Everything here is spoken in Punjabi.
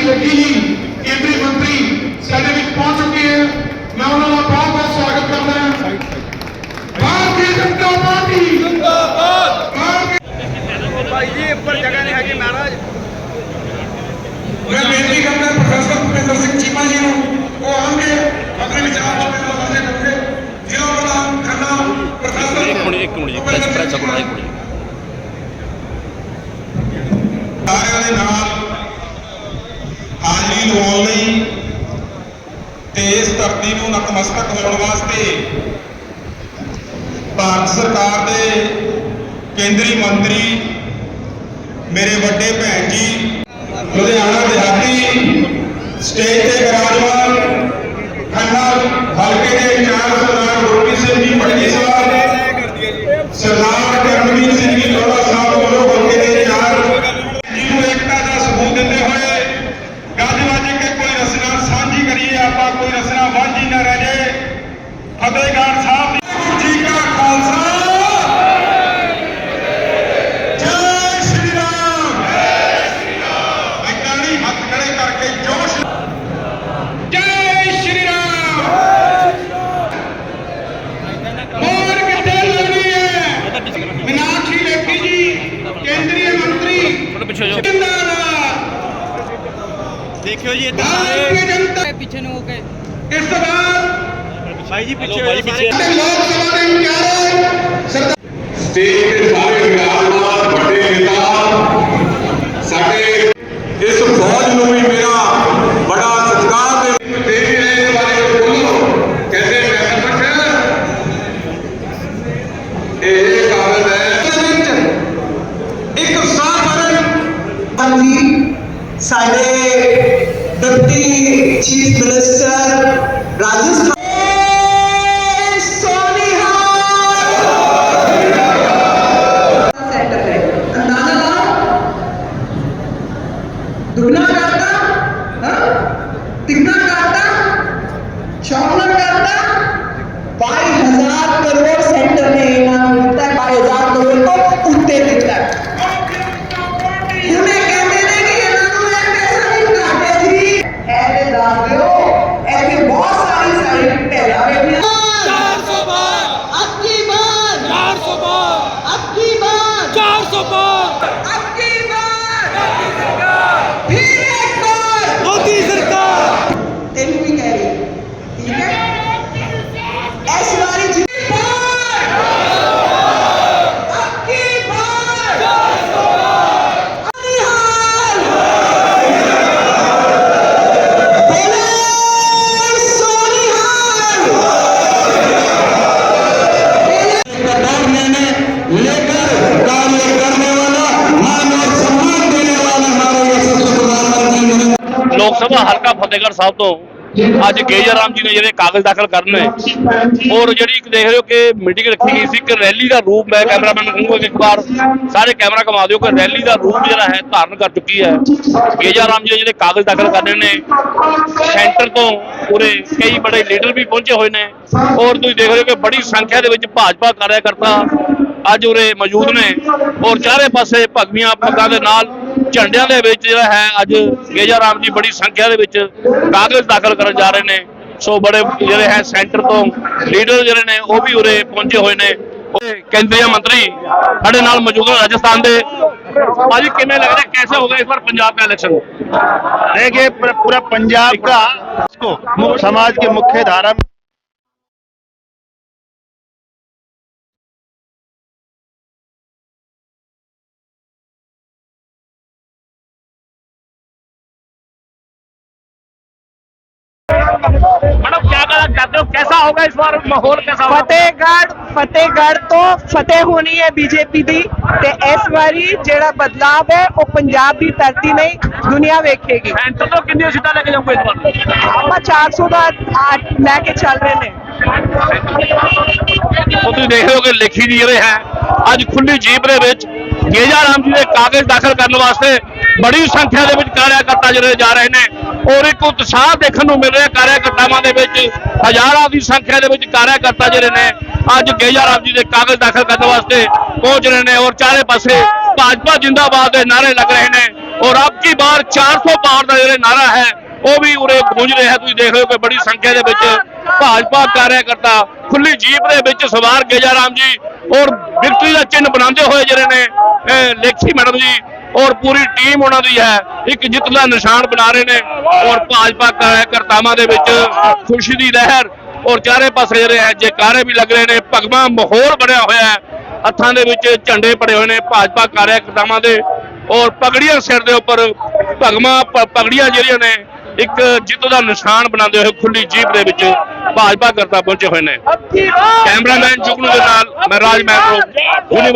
ਲੇਖੀ ਜੀ ਕੇਂਦਰੀ ਮੰਤਰੀ ਸਾਡੇ ਵਿੱਚ ਪਹੁੰਚ ਚੁੱਕੇ ਹੈ ਮੈਂ ਉਹਨਾਂ ਦਾ ਬਹੁਤ ਬਹੁਤ ਸਵਾਗਤ ਕਰਦਾ ਹਾਂ ਭਾਰਤੀ ਜਨਤਾ ਪਾਰਟੀ ਜਿੰਦਾਬਾਦ ਭਾਈ ਜੀ ਉੱਪਰ ਜਗ੍ਹਾ ਨਹੀਂ ਹੈਗੀ ਮਹਾਰਾਜ ਮੈਂ ਬੇਨਤੀ ਕਰਦਾ ਪ੍ਰੋਫੈਸਰ ਭੁਪਿੰਦਰ ਸਿੰਘ ਚੀਮਾ ਜੀ ਨੂੰ ਉਹ ਆਉਣਗੇ ਆਪਣੇ ਵਿਚਾਰ ਆਪਣੇ ਨਾਲ ਸਾਂਝੇ ਕਰਨਗੇ ਜ਼ਿਲ੍ਹਾ ਪ੍ਰਧਾਨ ਖੰਨਾ ਪ੍ਰੋਫੈਸਰ ਇੱਕ ਮਿੰਟ ਇੱਕ ਮਿੰਟ ਜੀ ਪ੍ਰੈਸ ਪ੍ਰੈਸ ਆਪਣਾ ਇੱਕ ਮਿੰਟ ਸਾਰਿਆਂ ਦੇ ਨਾਲ ਹਾਜ਼ਰੀ ਲਵਾਉਣ ਲਈ ਤੇ ਇਸ ਧਰਤੀ ਨੂੰ ਨਤਮਸਤਕ ਹੋਣ ਵਾਸਤੇ ਭਾਰਤ ਸਰਕਾਰ ਦੇ ਕੇਂਦਰੀ ਮੰਤਰੀ, ਮੇਰੇ ਵੱਡੇ ਭੈਣ ਜੀ, ਲੁਧਿਆਣਾ ਦਿਹਾਤੀ ਸਟੇਜ ਤੇ ਵਿਰਾਜਮਾਨ ਪਿੱਛੇ ਜਿੰਦਾਬਾਦ ਦੇਖਿਓ ਜੀ ਭਾਰਤੀ ਜਨਤਾ ਪਿੱਛੇ ਨੂੰ ਹੋ ਕੇ। ਇਸ ਤੋਂ ਬਾਅਦ ਭਾਈ ਜੀ ਪਿੱਛੇ ਭਾਈ ਪਿੱਛੇ ਲੋਕ ਸਭਾ ਦੇ ਇੰਚਾਰਜ ਸਰਦਾਰ ਸਟੇਜ भी साढ़े डिप्टी चीफ मिनिस्टर राजस्थान ਸਾਹਿਬ ਹਲਕਾ ਫਤਿਹਗੜ੍ਹ ਸਾਹਿਬ ਤੋਂ ਅੱਜ ਗੇਜਰ ਰਾਮ ਜੀ ਨੇ ਜਿਹੜੇ ਕਾਗਜ਼ ਦਾਖਲ ਕਰਨੇ ਔਰ ਜਿਹੜੀ ਇੱਕ ਦੇਖ ਰਹੇ ਹੋ ਕਿ ਮੀਟਿੰਗ ਰੱਖੀ ਗਈ ਸੀ ਕਿ ਰੈਲੀ ਦਾ ਰੂਪ ਮੈਂ ਕੈਮਰਾਮੈਨ ਨੂੰ ਕਹੂੰਗਾ ਕਿ ਇੱਕ ਵਾਰ ਸਾਰੇ ਕੈਮਰਾ ਕਮਾ ਦਿਓ ਕਿ ਰੈਲੀ ਦਾ ਰੂਪ ਜਿਹੜਾ ਹੈ ਧਾਰਨ ਕਰ ਚੁੱਕੀ ਹੈ। ਗੇਜਰ ਰਾਮ ਜੀ ਨੇ ਜਿਹੜੇ ਕਾਗਜ਼ ਦਾਖਲ ਕਰਨੇ ਨੇ, ਸੈਂਟਰ ਤੋਂ ਪੂਰੇ ਕਈ ਬੜੇ ਲੀਡਰ ਵੀ ਪਹੁੰਚੇ ਹੋਏ ਨੇ, ਔਰ ਤੁਸੀਂ ਦੇਖ ਰਹੇ ਹੋ ਕਿ ਬੜੀ ਸੰਖਿਆ ਦੇ ਵਿੱਚ ਭਾਜਪਾ ਕਾਰਿਆਕਰਤਾ ਅੱਜ ਉਰੇ ਮੌਜੂਦ ਨੇ, ਔਰ ਚਾਰੇ ਪਾਸੇ ਭਗਵੀਆਂ ਪੱਗਾਂ ਦੇ ਨਾਲ ਝੰਡਿਆਂ ਦੇ ਵਿੱਚ ਜਿਹੜਾ ਹੈ ਅੱਜ ਗੇਜਾ ਰਾਮ ਜੀ ਬੜੀ ਸੰਖਿਆ ਦੇ ਵਿੱਚ ਕਾਗਜ਼ ਦਾਖਲ ਕਰਨ ਜਾ ਰਹੇ ਨੇ ਸੋ ਬੜੇ ਜਿਹੜੇ ਹੈ ਸੈਂਟਰ ਤੋਂ ਲੀਡਰ ਜਿਹੜੇ ਨੇ ਉਹ ਵੀ ਉਰੇ ਪਹੁੰਚੇ ਹੋਏ ਨੇ ਉਹ ਕੇਂਦਰੀ ਮੰਤਰੀ ਸਾਡੇ ਨਾਲ ਮੌਜੂਦ ਨੇ ਰਾਜਸਥਾਨ ਦੇ ਅੱਜ ਕਿਵੇਂ ਲੱਗ ਰਿਹਾ कैसे होगा इस बार पंजाब का इलेक्शन देखिए पूरा पूरा पंजाब का इसको मु- समाज की मुख्य धारा में मैडम क्या कहना चाहते हो कैसा होगा इस बार माहौल कैसा होगा ਫਤਿਹਗੜ੍ਹ ਫਤਿਹਗੜ੍ਹ ਤੋਂ ਫਤਿਹ ਹੋਣੀ ਹੈ ਬੀਜੇਪੀ ਦੀ ਤੇ ਇਸ ਵਾਰੀ ਜਿਹੜਾ ਬਦਲਾਵ ਹੈ ਉਹ ਪੰਜਾਬ ਦੀ ਧਰਤੀ ਨਹੀਂ ਦੁਨੀਆ ਵੇਖੇਗੀ सेंटर तो कितनी सीटा लेके जाऊंगा इस बार ਆਪਾਂ 400 ਦਾ ਆਟ ਲੈ ਕੇ ਚੱਲ ਰਹੇ ਨੇ ਉਹ ਤੁਸੀਂ ਦੇਖ ਰਹੇ ਹੋ ਕਿ ਲੇਖੀ ਜੀ ਜਿਹੜੇ ਹੈ ਅੱਜ ਖੁੱਲੀ ਜੀਪ ਦੇ ਵਿੱਚ ਗੇਜਾ ਰਾਮ ਜੀ ਦੇ ਕਾਗਜ਼ ਦਾਖਲ ਕਰਨ ਵਾਸਤੇ ਬੜੀ ਸੰਖਿਆ ਦੇ ਵਿੱਚ ਕਾਰਿਆਕਰਤਾ ਜਿਹੜੇ ਜਾ ਰਹੇ ਨੇ ਔਰ ਇੱਕ ਉਤਸ਼ਾਹ ਦੇਖਣ ਨੂੰ ਮਿਲ ਰਿਹਾ ਕਾਰਿਆਕਰਤਾਵਾਂ ਦੇ ਵਿੱਚ। ਹਜ਼ਾਰਾਂ ਦੀ ਸੰਖਿਆ ਦੇ ਵਿੱਚ ਕਾਰਿਆਕਰਤਾ ਜਿਹੜੇ ਨੇ, ਅੱਜ ਗੇਜਾ ਰਾਮ ਜੀ ਦੇ ਕਾਗਜ਼ ਦਾਖਲ ਕਰਨ ਵਾਸਤੇ ਪਹੁੰਚ ਰਹੇ ਨੇ ਔਰ ਚਾਰੇ ਪਾਸੇ ਭਾਜਪਾ ਜਿੰਦਾਬਾਦ ਦੇ ਨਾਰੇ ਲੱਗ ਰਹੇ ਨੇ। ਔਰ ਆਪ ਕੀ ਬਾਰ 400 ਪਾਰ ਦਾ ਜਿਹੜਾ ਨਾਰਾ ਹੈ, ਉਹ ਵੀ ਉਰੇ ਗੂੰਜ ਰਿਹਾ। ਤੁਸੀਂ ਦੇਖ ਰਹੇ ਹੋ ਕਿ ਬੜੀ ਸੰਖਿਆ ਦੇ ਵਿੱਚ ਭਾਜਪਾ ਕਾਰਜਕਰਤਾ ਖੁੱਲੀ ਜੀਪ ਦੇ ਵਿੱਚ ਸਵਾਰ ਗੇਜਾ ਰਾਮ ਜੀ ਔਰ ਵਿਕਟਰੀ ਦਾ ਚਿੰਨ੍ਹ ਬਣਾਉਂਦੇ ਹੋਏ ਜਿਹੜੇ ਨੇ, ਇਹ ਲੇਖੀ ਮੈਡਮ ਜੀ ਔਰ ਪੂਰੀ ਟੀਮ ਉਹਨਾਂ ਦੀ ਹੈ। ਇੱਕ ਜਿੱਤ ਦਾ ਨਿਸ਼ਾਨ ਬਣਾ ਰਹੇ ਨੇ ਔਰ ਭਾਜਪਾ ਕਾਰਜਕਰਤਾਵਾਂ ਦੇ ਵਿੱਚ ਖੁਸ਼ੀ ਦੀ ਲਹਿਰ ਔਰ ਚਾਰੇ ਪਾਸੇ ਜਿਹੜੇ ਹੈ ਜੈਕਾਰੇ ਵੀ ਲੱਗ ਰਹੇ ਨੇ ਭਗਵਾ ਮਾਹੌਲ ਬਣਿਆ ਹੋਇਆ ਹੈ। ਹੱਥਾਂ ਦੇ ਵਿੱਚ ਝੰਡੇ ਪੜੇ ਹੋਏ ਨੇ ਭਾਜਪਾ ਕਾਰਜਕਰਤਾਵਾਂ ਦੇ ਔਰ ਪਗੜੀਆਂ ਸਿਰ ਦੇ ਉੱਪਰ ਭਗਵਾ ਪਗੜੀਆਂ ਜਿਹੜੀਆਂ ਨੇ ਇੱਕ ਜਿੱਤ ਦਾ ਨਿਸ਼ਾਨ ਬਣਾਉਂਦੇ ਹੋਏ ਖੁੱਲੀ ਜੀਪ ਦੇ ਵਿੱਚ ਭਾਜਪਾ ਕਰਤਾ ਪਹੁੰਚੇ ਹੋਏ ਨੇ। ਕੈਮਰਾਮੈਨ ਜੁਗਨੂ ਦੇ ਨਾਲ ਮੈਂ ਰਾਜ ਮੈਟਰੋ